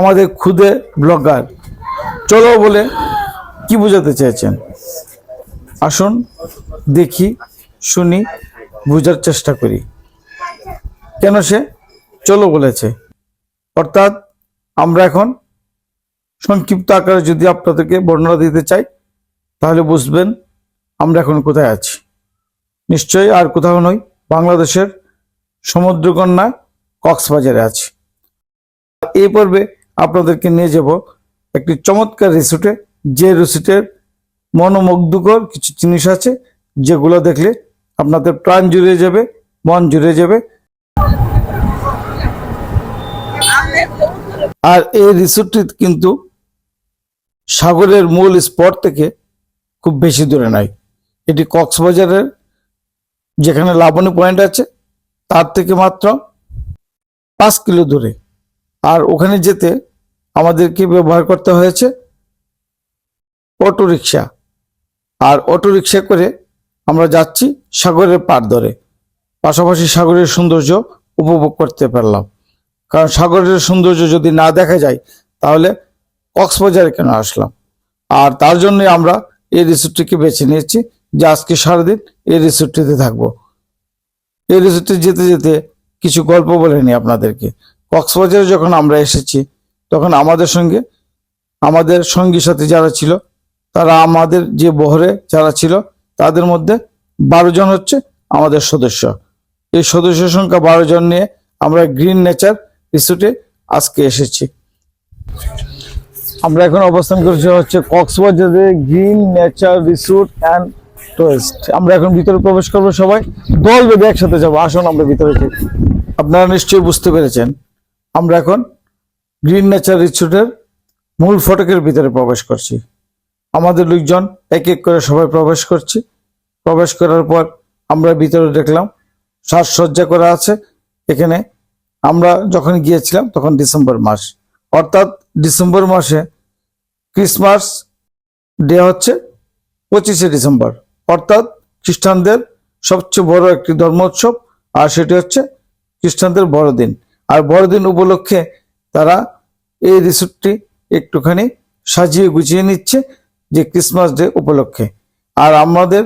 আমাদের খুদে ব্লগার। চলো বলে কি বোঝাতে চেয়েছেন আসুন, দেখি, শুনি, বোঝার চেষ্টা করি। কেন সে? চলো বলেছে। অর্থাৎ আমরা এখন সংক্ষিপ্ত আকারে যদি আপনাদেরকে বর্ণনা দিতে চাই, তাহলে বুঝবেন আমরা এখন কোথায় আছি। নিশ্চয়ই আর কোথাও নই, বাংলাদেশের সমুদ্রকন্যা কক্সবাজারে আছি। এই পর্বে আপনাদেরকে নিয়ে যাব একটি চমৎকার রিসোর্টে। যে রিসোর্টের মনোমুগ্ধকর কিছু জিনিস আছে, যেগুলো দেখলে আপনাদের প্রাণ জুড়ে যাবে, মন জুড়ে যাবে। আর এই রিসোর্টটি কিন্তু সাগরের মূল স্পট থেকে খুব বেশি দূরে নয়। এটি কক্সবাজারের যেখানে লাবণী পয়েন্ট আছে, তার থেকে মাত্র পাঁচ কিলো দূরে। আর ওখানে যেতে আমাদেরকে ব্যবহার করতে হয়েছে অটো রিক্সা আর অটো রিক্সা করে আমরা যাচ্ছি সাগরের পার ধরে। পাশাপাশি সাগরের সৌন্দর্য উপভোগ করতে পারলাম। কারণ সাগরের সৌন্দর্য যদি না দেখা যায়, তাহলে কক্সবাজারে কেন আসলাম? আর তার জন্যই আমরা এই রিসোর্টটিকে বেছে নিয়েছি যে আজকে সারাদিন এই রিসোর্টটিতে থাকব। এই রিসোর্টে যেতে যেতে কিছু গল্প বলে নি আপনাদেরকে। কক্সবাজারে যখন আমরা এসেছি তখন আমাদের সঙ্গে, আমাদের সঙ্গী সাথে যারা ছিল, তারা আমাদের যে বহরে যারা ছিল, তাদের মধ্যে বারো জন হচ্ছে আমাদের সদস্য। এই সদস্য সংখ্যা বারো জন নিয়ে আমরা গ্রিন নেচার রিসোর্টে আজকে এসেছি। আমরা এখন অবস্থান করছি হচ্ছে কক্সবাজারে green nature resort and tourist আমরা এখন ভিতরে প্রবেশ করব সবাই। দল বেঁধে একসাথে যাব। আসুন আমরা ভিতরে আপনারা নিশ্চয়ই বুঝতে পেরেছেন। আমরা এখন গ্রিন নেচার রিসোর্টের মূল ফটকের ভিতরে প্রবেশ করছি। আমাদের লোকজন এক এক করে সবাই প্রবেশ করছি। প্রবেশ করার পর আমরা ভিতরে দেখলাম সাজসজ্জা করা আছে। এখানে আমরা যখন গিয়েছিলাম তখন ডিসেম্বর মাস। অর্থাৎ ডিসেম্বর মাসে ক্রিসমাস ডে হচ্ছে পঁচিশে ডিসেম্বর। অর্থাৎ খ্রিস্টানদের সবচেয়ে বড় একটি ধর্ম উৎসব আর সেটি হচ্ছে খ্রিস্টানদের বড়দিন। আর বড়দিন উপলক্ষে তারা এই রিসোর্টটি একটুখানি সাজিয়ে গুছিয়ে নিচ্ছে যে ক্রিসমাস ডে উপলক্ষে। আর আমাদের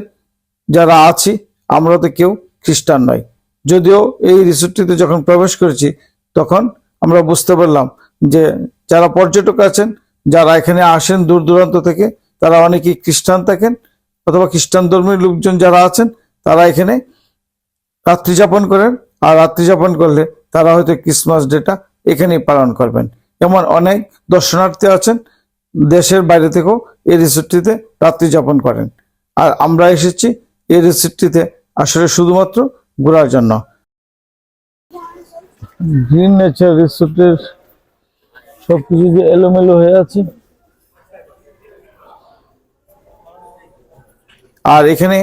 যারা আছি, আমরা তো কেউ খ্রিস্টান নয় যদিও এই রিসোর্টটিতে যখন প্রবেশ করেছি, তখন আমরা বুঝতে পারলাম যে যারা পর্যটক আছেন, যারা এখানে আসেন দূর দূরান্ত থেকে, তারা অনেকেই খ্রিস্টান থাকেন অথবা খ্রিস্টান ধর্মের লোকজন যারা আছেন, তারা এখানে রাত্রি যাপন করেন। আর রাত্রি যাপন করলে তারা হয়তো ক্রিসমাস ডেটা এখানেই পালন করবেন। এমন অনেক দর্শনার্থী আছেন দেশের বাইরে থেকেও এই রিসোর্টটিতে রাত্রি যাপন করেন। আর আমরা এসেছি এই রিসোর্টটিতে আসলে শুধুমাত্র ঘোরার জন্য। গ্রিন নেচার রিসোর্টের সবকিছু যে এলোমেলো হয়ে আছে। আর এখানে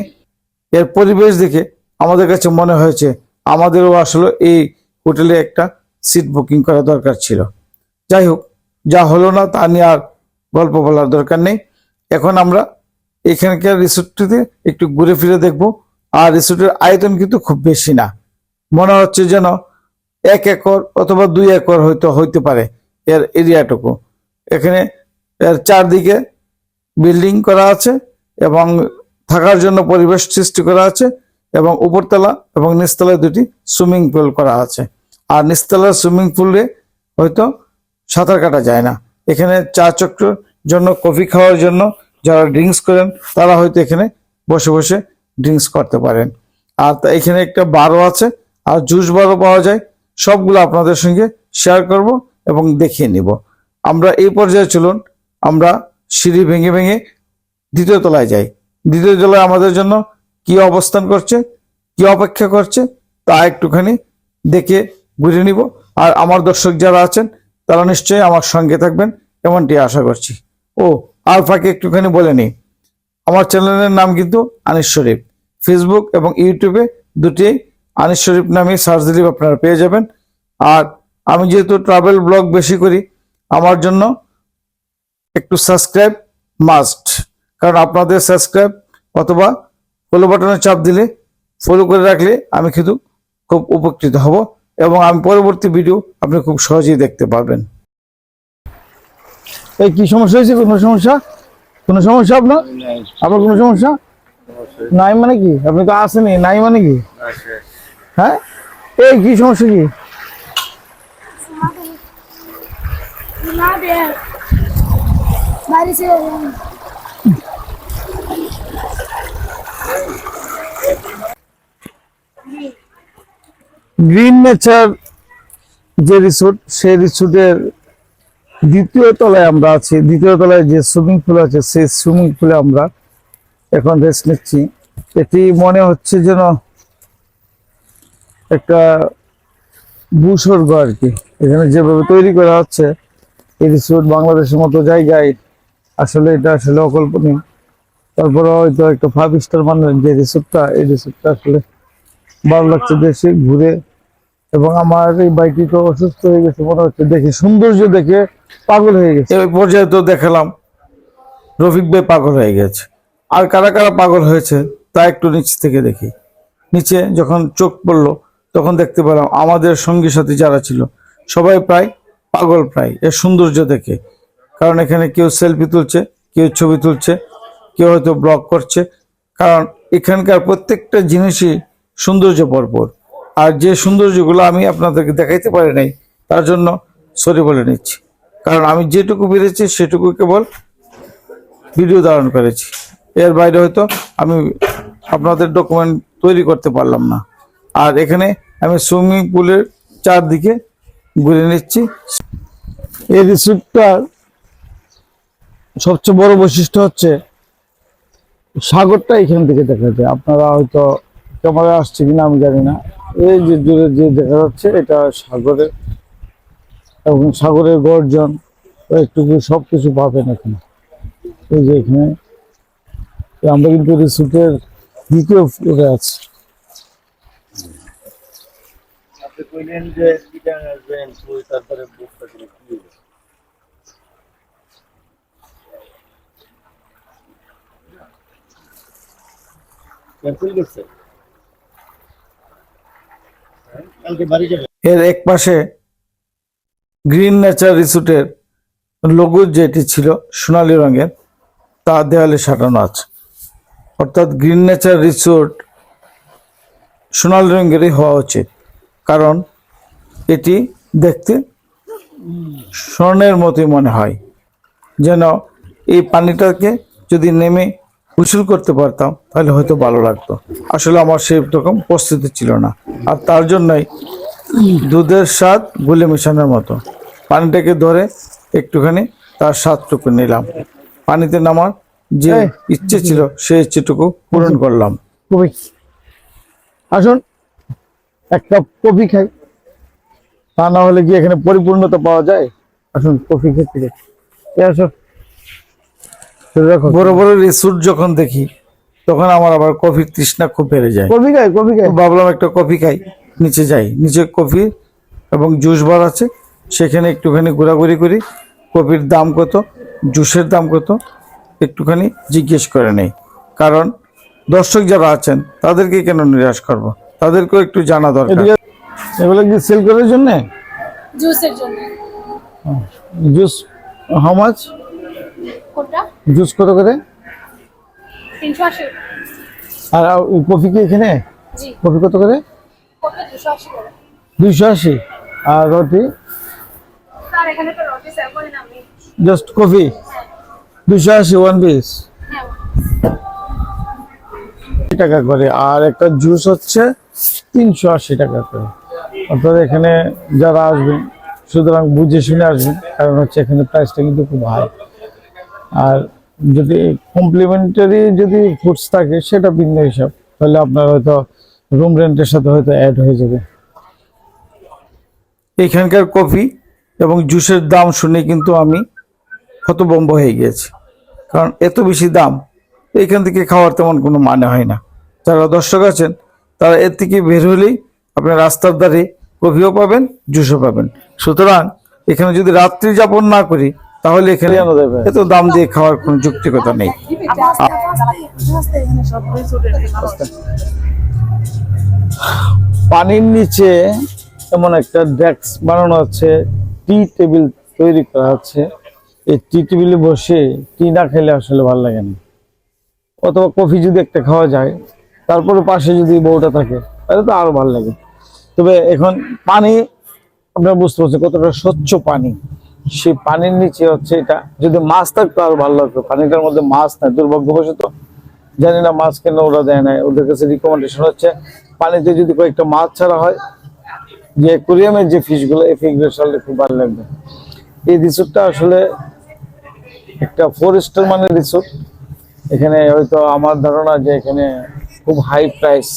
এর পরিবেশ দেখে আমাদের কাছে মনে হয়েছে আমাদেরও আসলে এই হোটেলে একটা সিট বুকিং করা দরকার ছিল। যাই হোক, যা হলো না তা নিয়ে আর গল্প বলার দরকার নেই। এখন আমরা এখানকার রিসোর্টটিতে একটু ঘুরে ফিরে দেখব। আর রিসোর্টের আয়তন কিন্তু খুব বেশি না। মনে হচ্ছে যেন এক একর অথবা দুই একর হয়তো হইতে পারে এর এরিয়াটুকু। এখানে এর চারদিকে বিল্ডিং করা আছে এবং থাকার জন্য পরিবেশ সৃষ্টি করা আছে এবং উপরতলা এবং নিচতলায় দুটি সুইমিং পুল করা আছে। আর নিচতলার সুইমিং পুলে হয়তো সাঁতার কাটা যায় না। এখানে চা চক্রের জন্য, কফি খাওয়ার জন্য যারা ড্রিঙ্কস করেন, তারা হয়তো এখানে বসে বসে ড্রিঙ্কস করতে পারেন। আর এখানে একটা বারও আছে, আর জুস বারও পাওয়া যায়। সবগুলো আপনাদের সঙ্গে শেয়ার করব এবং দেখিয়ে নিব। আমরা এই পর্যায়ে চলুন, আমরা সিঁড়ি ভেঙে ভেঙে দ্বিতীয় তলায় যাই। দ্বিতীয় তলায় আমাদের জন্য কি অবস্থান করছে, কি অপেক্ষা করছে, তা একটুখানি দেখে ঘুরে নিব। আর আমার দর্শক যারা আছেন, তারা নিশ্চয়ই আমার সঙ্গে থাকবেন, এমনটি আশা করছি। ও আর ফাঁকে একটুখানি বলে নিই। আমার চ্যানেলের নাম কিন্তু আনিস শরীফ। ফেসবুক এবং ইউটিউবে দুটি আনিস শরীফ নামে সার্চ দিলে আপনারা পেয়ে যাবেন। আর আমি যেহেতু ট্রাভেল ব্লগ বেশি করি, আমার জন্য একটু সাবস্ক্রাইব মাস্ট কারণ আপনাদের সাবস্ক্রাইব অথবা ফলো বাটনে চাপ দিলে ফলো করে রাখলে আমি কিন্তু খুব উপকৃত হব। এবং আমি পরবর্তী ভিডিও আপনি খুব সহজেই দেখতে পাবেন। এই কি সমস্যা হয়েছে? কোনো সমস্যা? কোনো সমস্যা আপনার? আপনার কোনো সমস্যা? নাই মানে কি? আপনি তো আসেনি নাই মানে কি? হ্যাঁ? এই কি সমস্যা কি? Nada. গ্রিন নেচার যে রিসোর্ট সেই রিসোর্টের দ্বিতীয় তলায় আমরা আছি। দ্বিতীয় তলায় যে সুইমিং পুল আছে, সেই সুইমিং পুলে আমরা এখন রেস্ট নিচ্ছি। এটি মনে হচ্ছে যেন একটা ভূস্বর্গ আর কি এখানে যেভাবে তৈরি করা হচ্ছে, এই রিসোর্ট বাংলাদেশের মতো জায়গায় আসলে এটা আসলে অকল্পনীয়। তারপরে হয়তো একটা ফাইভ স্টার মানের যে রিসোর্টটা এই রিসোর্টটা আসলে ভালো লাগছে দেশে ঘুরে। এবং আমার এই বাইকটি তো অসুস্থ হয়ে গেছে, মনে হচ্ছে দেখে সৌন্দর্য দেখে পাগল হয়ে গেছে। ওই পর্যায়ে তো দেখালাম, রফিক ভাই পাগল হয়ে গেছে। আর কারা কারা পাগল হয়েছে, তা একটু নিচ থেকে দেখি। নিচে যখন চোখ পড়ল, তখন দেখতে পেলাম আমাদের সঙ্গী সাথী যারা ছিল, সবাই প্রায় পাগল প্রায়, এর সৌন্দর্য দেখে। কারণ এখানে কেউ সেলফি তুলছে, কেউ ছবি তুলছে, কেউ হয়তো ব্লগ করছে। কারণ এখানকার প্রত্যেকটা জিনিসই সৌন্দর্য পরপর আর যে সৌন্দর্যগুলো আমি আপনাদেরকে দেখাইতে পারি নাই, তার জন্য সরি বলে নিচ্ছি। কারণ আমি যেটুকু পেরেছি, সেটুকু কেবল ভিডিও ধারণ করেছি। এর বাইরে হয়তো আমি আপনাদের ডকুমেন্ট তৈরি করতে পারলাম না। আর এখানে আমি সুইমিং পুলের চারদিকে ঘুরে নিচ্ছি। এই রিসিপ্টটার সবচেয়ে বড় বৈশিষ্ট্য হচ্ছে, সাগরটা এখান থেকে দেখা যায়। আপনারা হয়তো ক্যামেরা আসছে কিনা আমি জানি না। এই যে দূরে যে দেখা যাচ্ছে, এটা সাগরের, এবং সাগরের গর্জন একটু সব কিছু পাবেন এখানে। এই যে এখানে আমরা কিন্তু রিসোর্টের দ্বিতীয় ফ্লোরে আছি। আপনি কইলেন যে চিটাং আসবেন তুই তারপরে বুকটা করে কি হইল? ক্যান্সেল করছে হ্যাঁ? কালকে বাড়ি যাবে এর এক পাশে গ্রিন নেচার রিসোর্টের লোগো যেটি ছিল সোনালী রঙের, তা দেওয়ালে সাটানো আছে। অর্থাৎ গ্রিন নেচার রিসোর্ট সোনালী রঙেরই হওয়া উচিত, কারণ এটি দেখতে স্বর্ণের মতোই মনে হয়। যেন এই পানিটাকে যদি নেমে গোসল করতে পারতাম তাহলে হয়তো ভালো লাগতো। আসলে আমার সেই রকম প্রস্তুতি ছিল না। আর তার জন্যই দুধের স্বাদ গুলে মেশানোর মতো। পানিটাকে ধরে একটুখানি তার স্বাদটুকু নিলাম। পানিতে নামার যে ইচ্ছে ছিল সেই ইচ্ছেটুকু পূরণ করলাম। কবি আসুন এক কাপ কফি খাই। তা না হলে কি এখানে পরিপূর্ণতা পাওয়া যায়? আসুন কফি খেতে যাই। বড় বড় রিসোর্ট যখন দেখি তখন আমার আবার কফির তৃষ্ণা খুব বেড়ে যায়। কফি খাই কফি খাই। ভাবলাম একটা কফি খাই নিচে যাই। নিচে কফি এবং জুস বার আছে সেখানে একটুখানি ঘোরাঘুরি করি কফির দাম কত জুসের দাম কত একটুখানি জিজ্ঞেস করে নেই। কারণ দর্শক যারা আছেন তাদেরকে কেন নিরাশ করব? তাদেরকেও একটু জানা দরকার। এগুলো কি সেল করার জন্য? জুসের জন্য। জুস হাউ মাছ কোনটা? জুস কত করে? আর কফি কি এখানে? কফি কত করে? দুশো আশি দুইশো আশি। আর রুটি? Just coffee? দুইশো আশি ওয়ান পিস হ্যাঁ টাকা করে। আর একটা জুস হচ্ছে তিনশো আশি টাকা করে। অর্থাৎ এখানে যারা আসবেন সুতরাং বুঝে শুনে আসবেন কারণ হচ্ছে এখানে প্রাইসটা কিন্তু খুব হাই আর যদি কমপ্লিমেন্টারি যদি ফুডস থাকে, সেটা ভিন্ন হিসাব। তাহলে আপনার হয়তো রুম রেন্টের সাথে হয়তো অ্যাড হয়ে যাবে। এখানকার কফি এবং জুসের দাম শুনে কিন্তু আমি হতবম্ব হয়ে গিয়েছি। কারণ এত বেশি দাম, এখান থেকে খাওয়ার তেমন কোনো মানে হয় না। যারা দর্শক আছেন, তারা এর থেকে বের হলেই আপনার রাস্তার ধারে কফিও পাবেন, জুসও পাবেন। সুতরাং এখানে যদি রাত্রি যাপন না করি তাহলে এখানে এত দাম দিয়ে খাওয়ার কোনো যুক্তিকতা নেই। পানির নিচে এমন একটা ডেস্ক বানানো আছে টি টেবিল তৈরি করা আছে। এই টি টেবিলে বসে টি না খেলে আসলে ভালো লাগে না। অথবা কফি যদি একটা খাওয়া যায় তারপরে পাশে যদি বউটা থাকে তাহলে তো আরও ভালো লাগে। তবে এখন পানি আপনারা বুঝতে পারছেন কতটা স্বচ্ছ পানি। সেই পানির নিচে হচ্ছে এটা। যদি মাছ থাকতো আরও ভালো লাগতো। পানিটার মধ্যে মাছ নাই, দুর্ভাগ্যবশত। জানি না মাছ কেন ওরা দেয় না ওদের কাছে রিকমেন্ডেশন হচ্ছে, পানিতে যদি কয়েকটা মাছ ছাড়া হয়, যে কোরিয়ামের যে ফিশগুলো এই ফিশগুলো সালে খুব ভালো লাগবে। এই রিসোর্টটা আসলে একটা ফোর স্টার মানের রিসোর্ট এখানে হয়তো আমার ধারণা যে এখানে খুব হাই প্রাইস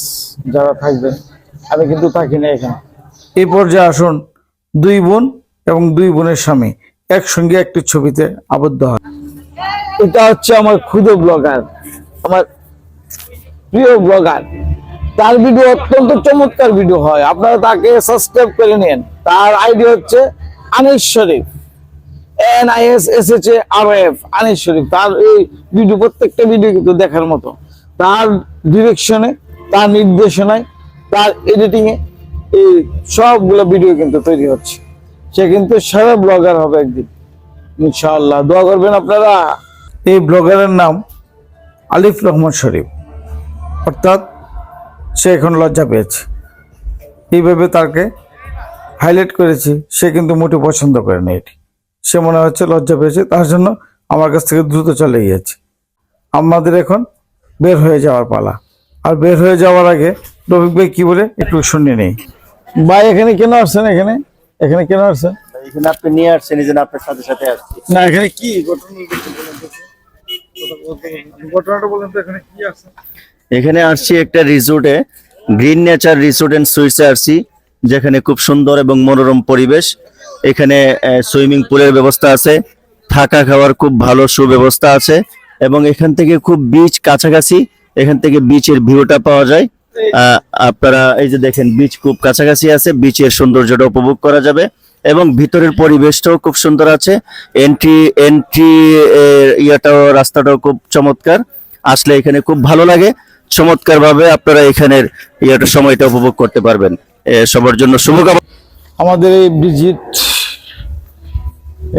যারা থাকবে আমি কিন্তু থাকি না এখানে। এই পর্যায়ে আসুন, দুই বোন এবং দুই বোনের স্বামী একসঙ্গে একটি ছবিতে আবদ্ধ হয়। এটা হচ্ছে আমার ক্ষুদে ব্লগার, আমার প্রিয় ব্লগার। তার ভিডিও অত্যন্ত চমৎকার ভিডিও হয়, আপনারা তাকে সাবস্ক্রাইব করে নিন। তার আইডি হচ্ছে Anis Sharif, N I S S H A R F, Anis Sharif. তার এই ভিডিও, প্রত্যেকটা ভিডিও কিন্তু দেখার মতো। তার ডিরেকশনে তার নির্দেশনায়, তার এডিটিং এ এই সবগুলো ভিডিও কিন্তু তৈরি হচ্ছে। সে কিন্তু সেরা ব্লগার হবে একদিন। ইনশাআল্লাহ, দোয়া করবেন আপনারা। এই ব্লগারের নাম আলিফ রহমান শরীফ। অর্থাৎ সে এখন লজ্জা পেয়েছে। এইভাবে তাকে হাইলাইট করেছি, সে কিন্তু মোটে পছন্দ করেনি এটি। সে মনে হচ্ছে লজ্জা পেয়েছে, তার জন্য আমার কাছ থেকে দ্রুত চলে গিয়েছে। আমাদের এখন বের হয়ে যাওয়ার পালা। আর বের হয়ে যাওয়ার আগে রফিক ভাই কি বলে একটু শুনে নেই। ভাই, এখানে কেন আসছেন এখানে? এখানে কেন আসছেন? এখানে আপনি নিয়ে আসছেন এই জন্য আপনার সাথে সাথে আসছি। না এখানে কি? ঘটনাটা বলেন তো এখানে কি আছে? এখানে আসছি একটা রিসোর্টে গ্রিন নেচার রিসোর্ট এন্ড সুইটসে আসছি যেখানে খুব সুন্দর এবং মনোরম পরিবেশ। এখানে সুইমিং পুলের ব্যবস্থা আছে থাকা খাওয়ার খুব ভালো সুব্যবস্থা আছে এবং এখান থেকে খুব বিচ কাছাকাছি এখান থেকে বিচের ভিউটা পাওয়া যায়। আপনারা এই যে দেখেন বিচ খুব কাছাকাছি আছে বিচের সৌন্দর্যটা উপভোগ করা যাবে এবং ভিতরের পরিবেশটাও খুব সুন্দর আছে। এন্ট্রি এন্ট্রি ইয়াটাও, রাস্তাটাও খুব চমৎকার। আসলে এখানে খুব ভালো লাগে। চমৎকার ভাবে আপনারা এখানের ইয়েটা, সময়টা উপভোগ করতে পারবেন। সবার জন্য শুভকামনা। আমাদের এই ভিজিট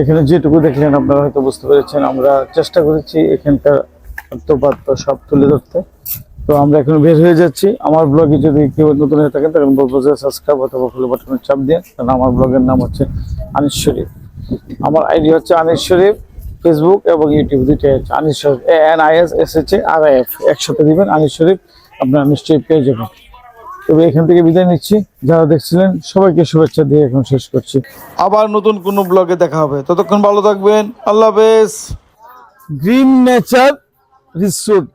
এখানে যেটুকু দেখলেন আপনারা হয়তো বুঝতে পেরেছেন, আমরা চেষ্টা করেছি এখানকার সব তুলে ধরতে। তো আমরা এখন বের হয়ে যাচ্ছি। আমার ব্লগে যদি কেউ নতুন হয়ে থাকেন তাহলে বলব যে সাবস্ক্রাইব অথবা ফুল বাটনের চাপ দিয়ে কারণ আমার ব্লগের নাম হচ্ছে আনিস শরীফ। আমার আইডি হচ্ছে আনিস শরীফ ফেসবুক এবং ইউটিউব দুইটাই আছে। Anis Sharif A N I S S H A R I F একসাথে দিবেন আনিস শরীফ আপনারা নিশ্চয়ই পেয়ে যাবেন। তবে এখান থেকে বিদায় নিচ্ছি। যারা দেখছিলেন সবাইকে শুভেচ্ছা দিয়ে এখন শেষ করছি। আবার নতুন কোনো ব্লগে দেখা হবে। ততক্ষণ ভালো থাকবেন। আল্লাহ হাফেজ। Green nature resort